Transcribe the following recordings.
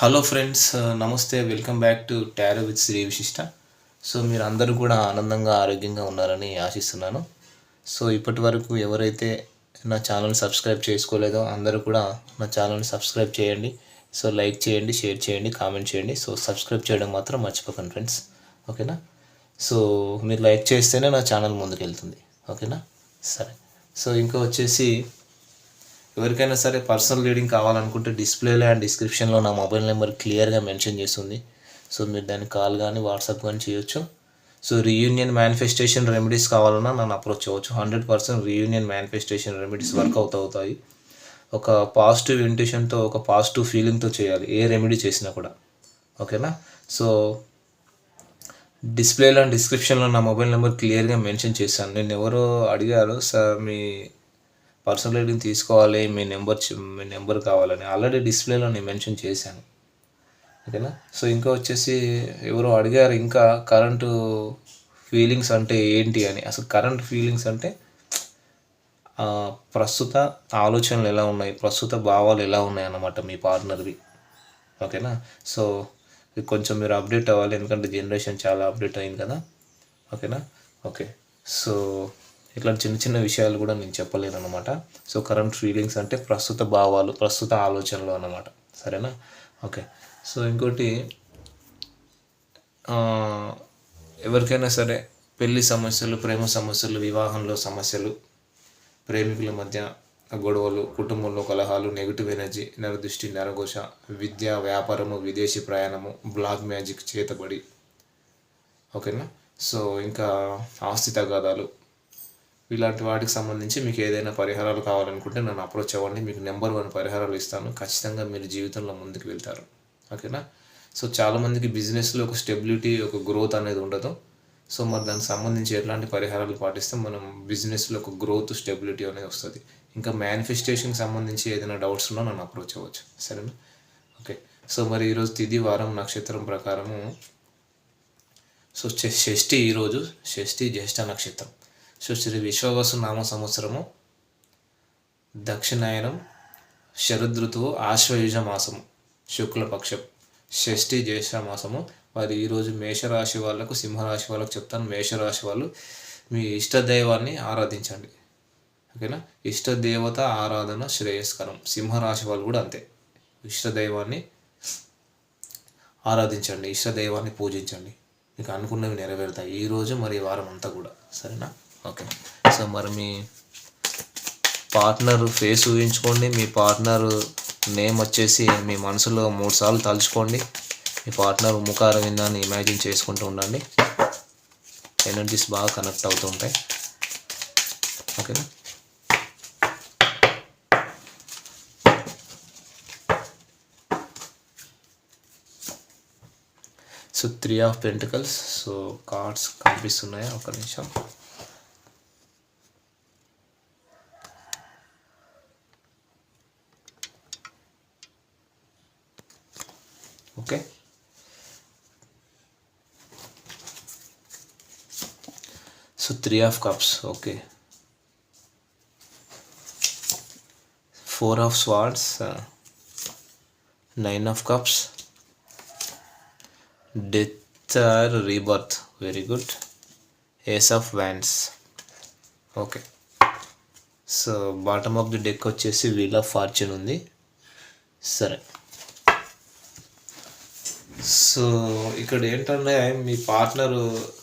Hello friends uh, నమస్తే welcome back to tarot with Sri Vishishta so మీరు అందరూ కూడా ఆనందంగా ఆరోగ్యంగా ఉన్నారని ఆశిస్తున్నాను. సో ఇప్పటి వరకు ఎవరైతే నా ఛానల్ సబ్స్క్రైబ్ చేసుకోలేదో అందరూ కూడా నా ఛానల్ని సబ్స్క్రైబ్ చేయండి. సో లైక్ చేయండి షేర్ చేయండి కామెంట్ చేయండి. సో సబ్స్క్రైబ్ చేయడం మాత్రం మర్చిపోకండి ఫ్రెండ్స్ ఓకేనా సో మీరు లైక్ చేస్తేనే నా ఛానల్ ముందుకు వెళ్తుంది ఓకేనా సరే. సో ఇంకా వచ్చేసి ఎవరికైనా సరే పర్సనల్ రీడింగ్ కావాలనుకుంటే డిస్ప్లేలో అండ్ డిస్క్రిప్షన్లో నా మొబైల్ నెంబర్ క్లియర్గా మెన్షన్ చేస్తుంది. సో మీరు దాన్ని కాల్ కానీ వాట్సాప్ కానీ చేయొచ్చు. సో రీయూనియన్ మేనిఫెస్టేషన్ రెమెడీస్ కావాలన్నా నన్ను అప్రోచ్ అవ్వచ్చు. Hundred percent reunion manifestation remedies work out అవుతాయి. ఒక పాజిటివ్ ఇంటెన్షన్తో ఒక పాజిటివ్ ఫీలింగ్తో చేయాలి ఏ రెమెడీ చేసినా కూడా. ఓకేనా? సో డిస్ప్లేలో అండ్ డిస్క్రిప్షన్లో నా మొబైల్ నెంబర్ క్లియర్గా మెన్షన్ చేశాను. నేను ఎవరో అడిగారు సార్ మీ పర్సనల్ రీడింగ్ తీసుకోవాలి మీ నెంబర్ మీ నెంబర్ కావాలని ఆల్రెడీ డిస్ప్లేలో నేను మెన్షన్ చేశాను. ఓకేనా? సో ఇంకా వచ్చేసి ఎవరో అడిగారు ఇంకా కరెంటు ఫీలింగ్స్ అంటే ఏంటి అని. అసలు కరెంట్ ఫీలింగ్స్ అంటే ప్రస్తుత ఆలోచనలు ఎలా ఉన్నాయి ప్రస్తుత భావాలు ఎలా ఉన్నాయి అన్నమాట మీ పార్ట్నర్వి. ఓకేనా? సో ఇది కొంచెం మీరు అప్డేట్ అవ్వాలి ఎందుకంటే జనరేషన్ చాలా అప్డేట్ అయింది కదా. ఓకేనా? ఓకే. సో ఇట్లాంటి చిన్న చిన్న విషయాలు కూడా నేను చెప్పలేను అనమాట సో కరెంట్ ఫీలింగ్స్ అంటే ప్రస్తుత భావాలు ప్రస్తుత ఆలోచనలు అనమాట సరేనా? ఓకే. సో ఇంకోటి ఎవరికైనా సరే పెళ్ళి సమస్యలు ప్రేమ సమస్యలు వివాహంలో సమస్యలు ప్రేమికుల మధ్య గొడవలు కుటుంబంలో కలహాలు నెగిటివ్ ఎనర్జీ నరదృష్టి నరఘోష విద్య వ్యాపారము విదేశీ ప్రయాణము బ్లాక్ మ్యాజిక్ చేతబడి. ఓకేనా? సో ఇంకా ఆస్తి తగాదాలు ఇలాంటి వాటికి సంబంధించి మీకు ఏదైనా పరిహారాలు కావాలనుకుంటే నన్ను అప్రోచ్ అవ్వండి. మీకు నెంబర్ వన్ పరిహారాలు ఇస్తాను. ఖచ్చితంగా మీరు జీవితంలో ముందుకు వెళ్తారు. ఓకేనా? సో చాలామందికి బిజినెస్లో ఒక స్టెబిలిటీ ఒక గ్రోత్ అనేది ఉండదు. సో మరి దానికి సంబంధించి ఎట్లాంటి పరిహారాలు పాటిస్తే మనం బిజినెస్లో ఒక గ్రోత్ స్టెబిలిటీ అనేది వస్తుంది. ఇంకా మేనిఫెస్టేషన్కి సంబంధించి ఏదైనా డౌట్స్ ఉన్నా నన్ను అప్రోచ్ అవ్వచ్చు. సరేనా? ఓకే. సో మరి ఈరోజు తిది వారం నక్షత్రం ప్రకారము. సో షష్ఠి ఈరోజు షష్ఠి జ్యేష్ఠ నక్షత్రం. సో శ్రీ విశ్వవసు నామ సంవత్సరము దక్షిణాయనం శరదృతువు ఆశ్వయుజ మాసము శుక్లపక్షం షష్ఠి జ్యేష్ఠ మాసము. మరి ఈరోజు మేషరాశి వాళ్ళకు సింహరాశి వాళ్ళకు చెప్తాను. మేషరాశి వాళ్ళు మీ ఇష్టదైవాన్ని ఆరాధించండి. ఓకేనా? ఇష్టదేవత ఆరాధన శ్రేయస్కరం. సింహరాశి వాళ్ళు కూడా అంతే. ఇష్టదైవాన్ని ఆరాధించండి. ఇష్టదైవాన్ని పూజించండి. మీకు అనుకున్నవి నెరవేరుతాయి. ఈరోజు మరి ఈ వారం అంతా కూడా. సరేనా? ఓకే. సో మరి మీ పార్ట్నర్ ఫేస్ ఊహించుకోండి మీ పార్ట్నర్ నేమ్ వచ్చేసి మీ మనసులో మూడు సార్లు తలుచుకోండి మీ పార్ట్నర్ ముఖారం విందాన్ని ఇమాజిన్ చేసుకుంటూ ఉండండి. ఎనర్జీస్ బాగా కనెక్ట్ అవుతూ ఉంటాయి. ఓకేనా so three of pentacles so cards కనిపిస్తున్నాయా? ఒక నిమిషం. Okay? So three of cups okay four of swords nine of cups death or rebirth very good ace of wands okay so bottom of the deck వచ్చేసి wheel of fortune ఉంది. సరే. So ఇక్కడ ఏంటంటే మీ partner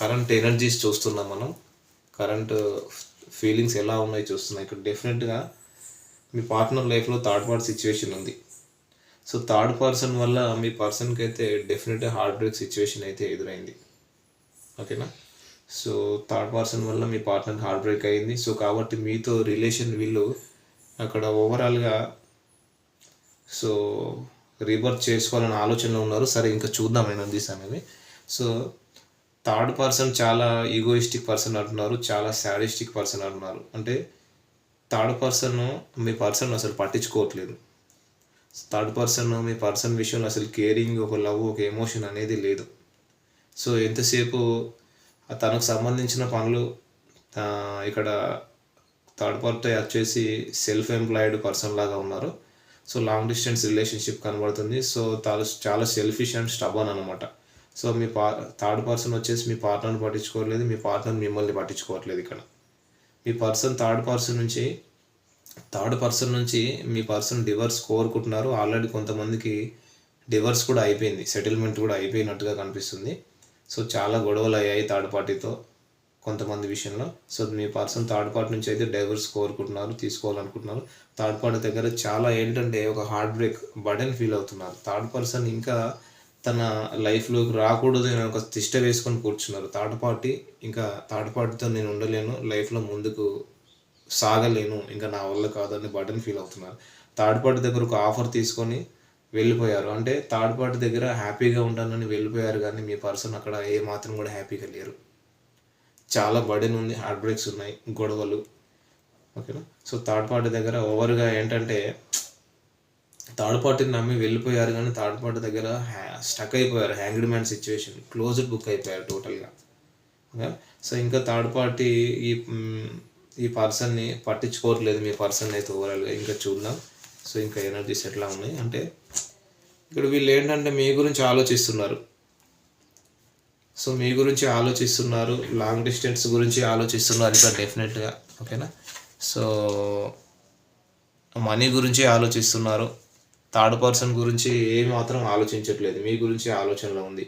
current energies చూస్తున్నాం మనం. Current feelings ఎలా ఉన్నాయి చూస్తున్నాం. ఇక్కడ డెఫినెట్గా మీ పార్ట్నర్ లైఫ్లో థర్డ్ పార్ట్ సిచ్యువేషన్ ఉంది. సో థర్డ్ పర్సన్ వల్ల మీ పర్సన్కి అయితే డెఫినెట్గా హార్ట్ బ్రేక్ సిచ్యువేషన్ అయితే ఎదురైంది. ఓకేనా? సో థర్డ్ పర్సన్ వల్ల మీ పార్ట్నర్ హార్ట్ బ్రేక్ అయింది. సో కాబట్టి మీతో రిలేషన్ వీళ్ళు అక్కడ ఓవరాల్గా సో రీబర్త్ చేసుకోవాలని ఆలోచనలో ఉన్నారు. సరే ఇంకా చూద్దాం ఎనర్జీస్ అనేది సో థర్డ్ పర్సన్ చాలా ఈగోయిస్టిక్ పర్సన్ అంటున్నారు చాలా శాడిస్టిక్ పర్సన్ అంటున్నారు. అంటే థర్డ్ పర్సన్ మీ పర్సన్ అసలు పట్టించుకోవట్లేదు. థర్డ్ పర్సన్ మీ పర్సన్ విషయంలో అసలు కేరింగ్ ఒక లవ్ ఒక ఎమోషన్ అనేది లేదు. సో ఎంతసేపు తనకు సంబంధించిన పనులు ఇక్కడ థర్డ్ పార్టీ వచ్చేసి సెల్ఫ్ ఎంప్లాయిడ్ పర్సన్ లాగా ఉన్నారు. సో లాంగ్ డిస్టెన్స్ రిలేషన్షిప్ కనబడుతుంది. సో చాలా సెల్ఫిష్ అండ్ స్టబన్ అనమాట సో మీ పా థర్డ్ పర్సన్ వచ్చేసి మీ పార్ట్నర్ని పట్టించుకోవట్లేదు మీ పార్ట్నర్ మిమ్మల్ని పట్టించుకోవట్లేదు ఇక్కడ. మీ పర్సన్ థర్డ్ పర్సన్ నుంచి థర్డ్ పర్సన్ నుంచి మీ పర్సన్ డివర్స్ కోరుకుంటున్నారు. ఆల్రెడీ కొంతమందికి డివర్స్ కూడా అయిపోయింది. సెటిల్మెంట్ కూడా అయిపోయినట్టుగా కనిపిస్తుంది. సో చాలా గొడవలు అయ్యాయి థర్డ్ పార్టీతో కొంతమంది విషయంలో. సో మీ పర్సన్ థర్డ్ పార్టీ నుంచి అయితే డైవర్స్ కోరుకుంటున్నారు తీసుకోవాలనుకుంటున్నారు. థర్డ్ పార్టీ దగ్గర చాలా ఏంటంటే ఒక హార్ట్ బ్రేక్ బర్డెన్ ఫీల్ అవుతున్నారు. థర్డ్ పర్సన్ ఇంకా తన లైఫ్లోకి రాకూడదు అని ఒక తిష్ట వేసుకొని కూర్చున్నారు. థర్డ్ పార్టీ ఇంకా థర్డ్ పార్టీతో నేను ఉండలేను లైఫ్లో ముందుకు సాగలేను ఇంకా నా వల్ల కాదని బటన్ ఫీల్ అవుతున్నారు. థర్డ్ పార్టీ దగ్గర ఒక ఆఫర్ తీసుకొని వెళ్ళిపోయారు. అంటే థర్డ్ పార్టీ దగ్గర హ్యాపీగా ఉంటానని వెళ్ళిపోయారు కానీ మీ పర్సన్ అక్కడ ఏ మాత్రం కూడా హ్యాపీగా లేరు. చాలా బర్డెన్ ఉంది హార్ట్ బ్రేక్స్ ఉన్నాయి గొడవలు. ఓకేనా? సో థర్డ్ పార్టీ దగ్గర ఓవర్గా ఏంటంటే థర్డ్ పార్టీని నమ్మి వెళ్ళిపోయారు కానీ థర్డ్ పార్టీ దగ్గర స్టక్ అయిపోయారు hanged man situation closed book అయిపోయారు టోటల్గా ఓకే? సో ఇంకా థర్డ్ పార్టీ ఈ ఈ పర్సన్ని పట్టించుకోవట్లేదు మీ పర్సన్ అయితే ఓవరాల్గా ఇంకా చూద్దాం. సో ఇంకా ఎనర్జీస్ ఎట్లా ఉన్నాయి. అంటే ఇక్కడ వీళ్ళు ఏంటంటే మీ గురించి ఆలోచిస్తున్నారు. సో మీ గురించి ఆలోచిస్తున్నారు లాంగ్ డిస్టెన్స్ గురించి ఆలోచిస్తున్నారు ఇక్కడ డెఫినెట్గా ఓకేనా సో మనీ గురించి ఆలోచిస్తున్నారు. థర్డ్ పర్సన్ గురించి ఏ మాత్రం ఆలోచించట్లేదు. మీ గురించి ఆలోచనలో ఉంది.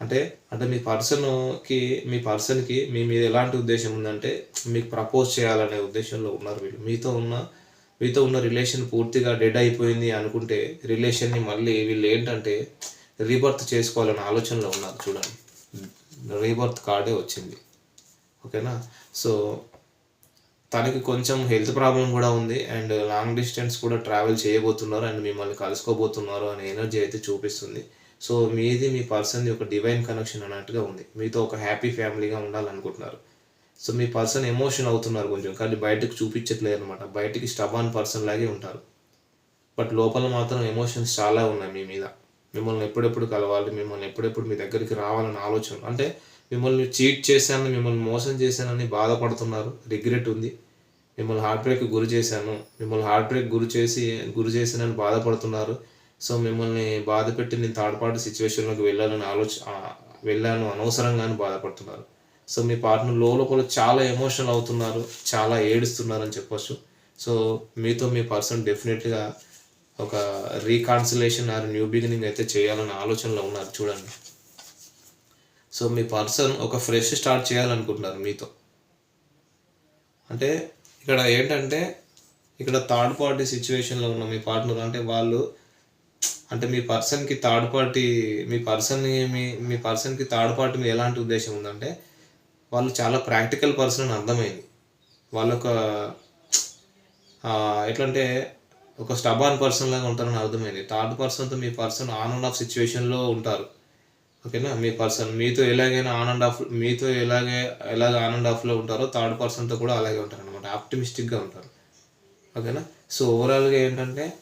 అంటే అంటే మీ పర్సన్కి మీ పర్సన్కి మీ మీద ఎలాంటి ఉద్దేశం ఉందంటే మీకు ప్రపోజ్ చేయాలనే ఉద్దేశంలో ఉన్నారు వీళ్ళు. మీతో ఉన్న మీతో ఉన్న రిలేషన్ పూర్తిగా డెడ్ అయిపోయింది అనుకుంటే రిలేషన్ని మళ్ళీ వీళ్ళు ఏంటంటే రీబర్త్ చేసుకోవాలనే ఆలోచనలో ఉన్నారు. చూడండి. రీబర్త్ కార్డే వచ్చింది. ఓకేనా? సో తనకి కొంచెం హెల్త్ ప్రాబ్లం కూడా ఉంది అండ్ లాంగ్ డిస్టెన్స్ కూడా ట్రావెల్ చేయబోతున్నారు అండ్ మిమ్మల్ని కలుసుకోబోతున్నారు అనే ఎనర్జీ అయితే చూపిస్తుంది. సో మీది మీ పర్సన్ది ఒక డివైన్ కనెక్షన్ అన్నట్టుగా ఉంది. మీతో ఒక హ్యాపీ ఫ్యామిలీగా ఉండాలనుకుంటున్నారు. సో మీ పర్సన్ ఎమోషన్ అవుతున్నారు కొంచెం. కానీ బయటకు చూపించట్లేదు అనమాట బయటికి స్టబాన్ పర్సన్ లాగే ఉంటారు. బట్ లోపల మాత్రం ఎమోషన్స్ చాలా ఉన్నాయి మీ మీద. మిమ్మల్ని ఎప్పుడెప్పుడు కలవాలి మిమ్మల్ని ఎప్పుడెప్పుడు మీ దగ్గరికి రావాలని ఆలోచన. అంటే మిమ్మల్ని చీట్ చేశాను మిమ్మల్ని మోసం చేశానని బాధపడుతున్నారు రిగ్రెట్ ఉంది. మిమ్మల్ని హార్ట్ బ్రేక్ గురి చేశాను మిమ్మల్ని హార్ట్ బ్రేక్ గురి చేసి గురి చేశానని బాధపడుతున్నారు. సో మిమ్మల్ని బాధ పెట్టి నేను తాడపాటు సిచ్యువేషన్లోకి వెళ్ళాలని ఆలోచన వెళ్ళాను అనవసరంగా అని బాధపడుతున్నారు. సో మీ పార్ట్నర్ లోపల చాలా ఎమోషనల్ అవుతున్నారు చాలా ఏడుస్తున్నారు అని చెప్పొచ్చు. సో మీతో మీ పర్సన్ డెఫినెట్గా ఒక రీకాన్సిలేషన్ ఆర్ న్యూ బిగినింగ్ అయితే చేయాలన్న ఆలోచనలో ఉన్నారు చూడండి. సో మీ పర్సన్ ఒక ఫ్రెష్ స్టార్ట్ చేయాలనుకుంటున్నారు మీతో. అంటే ఇక్కడ ఏంటంటే ఇక్కడ థర్డ్ పార్టీ సిచ్యువేషన్లో ఉన్న మీ పార్ట్నర్ అంటే వాళ్ళు అంటే మీ పర్సన్కి థర్డ్ పార్టీ మీ పర్సన్ని మీ మీ పర్సన్కి థర్డ్ పార్టీ మీద ఎలాంటి ఉద్దేశం ఉందంటే వాళ్ళు చాలా ప్రాక్టికల్ పర్సన్ అని అర్థమైంది. వాళ్ళొక ఒక ఎట్లంటే ఒక స్టబాన్ పర్సన్ లాగా ఉంటారని అర్థమైంది. థర్డ్ పర్సన్తో మీ పర్సన్ ఆన్ అండ్ ఆఫ్ సిచ్యువేషన్లో ఉంటారు. ఓకేనా? మీ పర్సన్ మీతో ఎలాగైనా ఆన్ అండ్ ఆఫ్ మీతో ఎలాగే ఎలాగ ఆన్ అండ్ ఆఫ్లో ఉంటారో థర్డ్ పర్సన్తో కూడా అలాగే ఉంటారు అనమాట ఆప్టిమిస్టిక్గా ఉంటారు. ఓకేనా? సో ఓవరాల్గా ఏంటంటే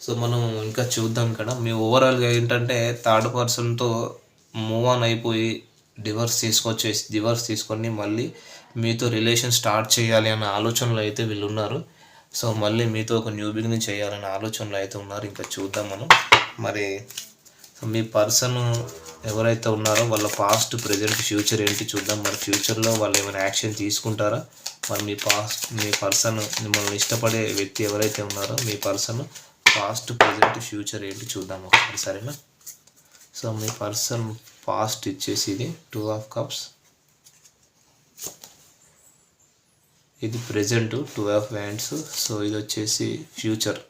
సో మనం ఇంకా చూద్దాం ఇక్కడ మీ ఓవరాల్గా ఏంటంటే థర్డ్ పర్సన్తో మూవ్ ఆన్ అయిపోయి డివర్స్ తీసుకొచ్చేసి డివర్స్ తీసుకొని మళ్ళీ మీతో రిలేషన్ స్టార్ట్ చేయాలి అన్న ఆలోచనలో అయితే వీళ్ళు ఉన్నారు. సో మళ్ళీ మీతో ఒక న్యూ బిగినింగ్ చేయాలనే ఆలోచనలో అయితే ఉన్నారు. ఇంకా చూద్దాం మనం. మరి మీ పర్సన్ ఎవరైతే ఉన్నారో వాళ్ళ పాస్ట్ ప్రజెంట్ ఫ్యూచర్ ఏంటి చూద్దాం. మరి ఫ్యూచర్లో వాళ్ళు ఏమైనా యాక్షన్ తీసుకుంటారా? మరి మీ పాస్ట్ మీ పర్సన్ మిమ్మల్ని ఇష్టపడే వ్యక్తి ఎవరైతే ఉన్నారో మీ పర్సన్ పాస్ట్ ప్రజెంట్ ఫ్యూచర్ ఏంటి చూద్దాం ఒకసారి సరేనా? సో మీ పర్సన్ పాస్ట్ ఇచ్చేసి ఇది టూ ఆఫ్ కప్స్. ఇది present two of wands so ఇది వచ్చేసి ఫ్యూచర్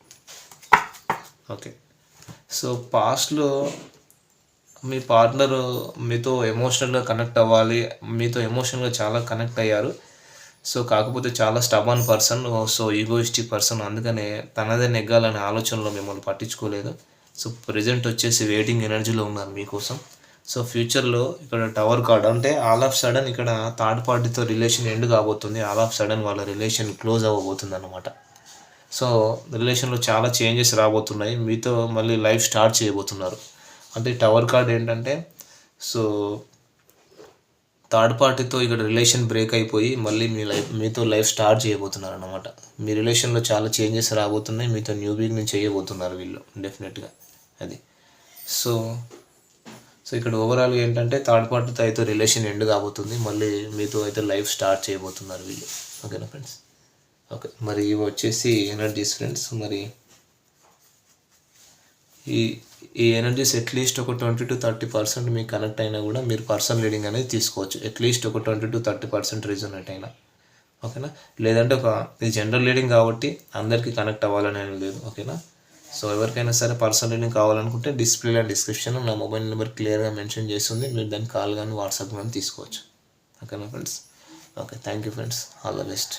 ఓకే సో పాస్ట్లో మీ పార్ట్నర్ మీతో ఎమోషనల్గా కనెక్ట్ అవ్వాలి. మీతో ఎమోషనల్గా చాలా కనెక్ట్ అయ్యారు. సో కాకపోతే చాలా stubborn person so egoistic person అందుకనే తనదే నెగ్గాలనే ఆలోచనలో మిమ్మల్ని పట్టించుకోలేదు. సో ప్రజెంట్ వచ్చేసి వెయిటింగ్ ఎనర్జీలో ఉన్నారు మీకోసం. సో ఫ్యూచర్లో ఇక్కడ టవర్ కార్డ్ అంటే ఆల్ ఆఫ్ సడన్ ఇక్కడ థర్డ్ పార్టీతో రిలేషన్ ఎండ్ కాబోతుంది. ఆల్ ఆఫ్ సడన్ వాళ్ళ రిలేషన్ క్లోజ్ అవ్వబోతుంది అనమాట సో రిలేషన్లో చాలా చేంజెస్ రాబోతున్నాయి. మీతో మళ్ళీ లైఫ్ స్టార్ట్ చేయబోతున్నారు. అంటే టవర్ కార్డ్ ఏంటంటే సో థర్డ్ పార్టీతో ఇక్కడ రిలేషన్ బ్రేక్ అయిపోయి మళ్ళీ మీ లైఫ్ మీతో లైఫ్ స్టార్ట్ చేయబోతున్నారు అనమాట మీ రిలేషన్లో చాలా చేంజెస్ రాబోతున్నాయి. మీతో న్యూ బిగినింగ్ చేయబోతున్నారు వీళ్ళు డెఫినెట్గా. అది. సో సో ఇక్కడ ఓవరాల్గా ఏంటంటే థర్డ్ పార్టీతో అయితే రిలేషన్ ఎండ్ కాబోతుంది. మళ్ళీ మీతో అయితే లైఫ్ స్టార్ట్ చేయబోతున్నారు వీళ్ళు. ఓకేనా ఫ్రెండ్స్ ఓకే మరి ఇవి వచ్చేసి ఎనర్జీస్ ఫ్రెండ్స్ మరి ఈ ఈ ఎనర్జీస్ అట్లీస్ట్ ఒక ట్వంటీ టు థర్టీ పర్సెంట్ మీకు కనెక్ట్ అయినా కూడా మీరు పర్సనల్ రీడింగ్ అనేది తీసుకోవచ్చు. అట్లీస్ట్ ఒక ట్వంటీ టు థర్టీ పర్సెంట్ రీజనెట్ అయినా ఓకేనా లేదంటే ఒక ఇది జనరల్ రీడింగ్ కాబట్టి అందరికీ కనెక్ట్ అవ్వాలని లేదు. ఓకేనా సో ఎవరికైనా సరే పర్సనల్ని కావాలనుకుంటే డిస్ప్లేలో డిస్క్రిప్షన్లో నా మొబైల్ నెంబర్ క్లియర్గా మెన్షన్ చేస్తుంది. మీరు దాన్ని కాల్ కానీ వాట్సాప్ కానీ తీసుకోవచ్చు. ఓకేనా friends? Okay thank you friends. All the best.